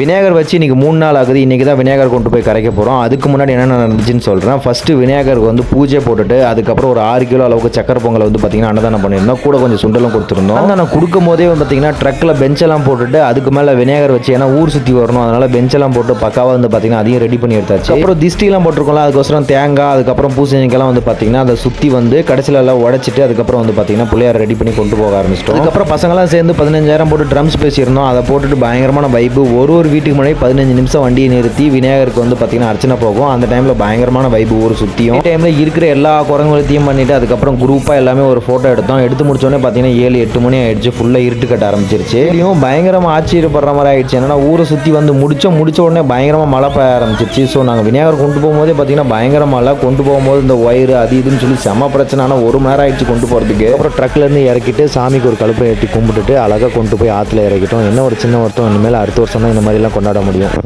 விநாயகர் வச்சு இன்றைக்கி மூணு நாள் ஆகுது. இன்றைக்கி தான் விநாயகர் கொண்டு போய் கரைக்க போகிறோம் அதுக்கு முன்னாடி என்னென்ன நடந்துச்சுன்னு சொல்கிறேன் ஃபஸ்ட்டு விநாயகருக்கு வந்து பூஜை போட்டுட்டு அதுக்கப்புறம் ஒரு ஆறு கிலோ அளவுக்கு சக்கரை பொங்கல் வந்து பார்த்திங்கன்னா அன்னதானம் பண்ணியிருந்தோம். கூட கொஞ்சம் சுண்டலும் கொடுத்துருந்தோம். நான் கொடுக்கும் போதே பார்த்திங்கன்னா ட்ரக்கில் பெஞ்செல்லாம் போட்டுட்டு அதுக்கு மேலே விநாயகர் வச்சு ஏன்னா ஊர் சுற்றி வரணும். அதனால் பெஞ்செல்லாம் போட்டு பக்காவாக வந்து பார்த்திங்கன்னா அதையும் ரெடி பண்ணி எடுத்தாச்சு. அப்புறம் திஷ்டிலாம் போட்டிருக்கோம்ல அதுக்கோசரம் தேங்காய் அதுக்கப்புறம் பூசணிக்கெல்லாம் வந்து பார்த்திங்கன்னா அதை சுற்றி வந்து கடைசியில் எல்லாம் உடச்சிட்டு அதுக்கப்புறம் வந்து பார்த்திங்கன்னா பிள்ளையார் ரெடி பண்ணி கொண்டு போக ஆரம்பிச்சிட்டோம். அதுக்கப்புறம் பசங்களாம் சேர்ந்து பதினஞ்சாயிரம் போட்டு ட்ரம்ஸ் பேசியிருந்தோம். அதை போட்டுட்டு பயங்கரமான வைப்பு ஒரு ஒரு வீட்டுக்கு முன்னாடி பதினஞ்சு நிமிஷம் வண்டியை நிறுத்தி விநாயகருக்கு வந்து பார்த்திங்கன்னா அர்ச்சனை போகும். அந்த டைமில் பயங்கரமான வைப்பு ஊர் சுற்றியும் டைமில் இருக்கிற எல்லா குரங்குகளையும் பண்ணிவிட்டு அதுக்கப்புறம் குரூப்பாக எல்லாமே ஒரு ஃபோட்டோ எடுத்தோம். எடுத்து முடிச்சோடனே பார்த்தீங்கன்னா ஏழு எட்டு மணி ஆயிடுச்சு. ஃபுல்லாக இருட்டு கட்ட ஆரம்பிச்சிருச்சு. இதையும் பயங்கரமாக ஆச்சரியப்படுற மாதிரி ஆயிடுச்சு. என்னன்னா ஊரை சுற்றி வந்து முடிச்சோம். முடிச்ச உடனே பயங்கரமாக மழை பெய்ய ஆரம்பிச்சிருச்சு. ஸோ நாங்கள் விநாயகர் கொண்டு போகும்போதே பார்த்தீங்கன்னா பயங்கர மழை. கொண்டு போகும்போது இந்த ஒயரு அது இதுன்னு சொல்லி செம பிரச்சனை ஆனால் ஒரு மணி நேரம் ஆயிடுச்சு கொண்டு போகிறதுக்கு அப்புறம் ட்ரக்லேருந்து இறக்கிட்டு சாமிக்கு ஒரு கழுப்பை ஏற்றி கும்பிட்டுட்டு அழகாக கொண்டு போய் ஆற்றுல இறக்கிட்டோம். என்ன ஒரு சின்ன ஒருத்தம் இனிமேல் அடுத்த வருஷம் தான் இந்த மாதிரிலாம் கொண்டாட முடியும்.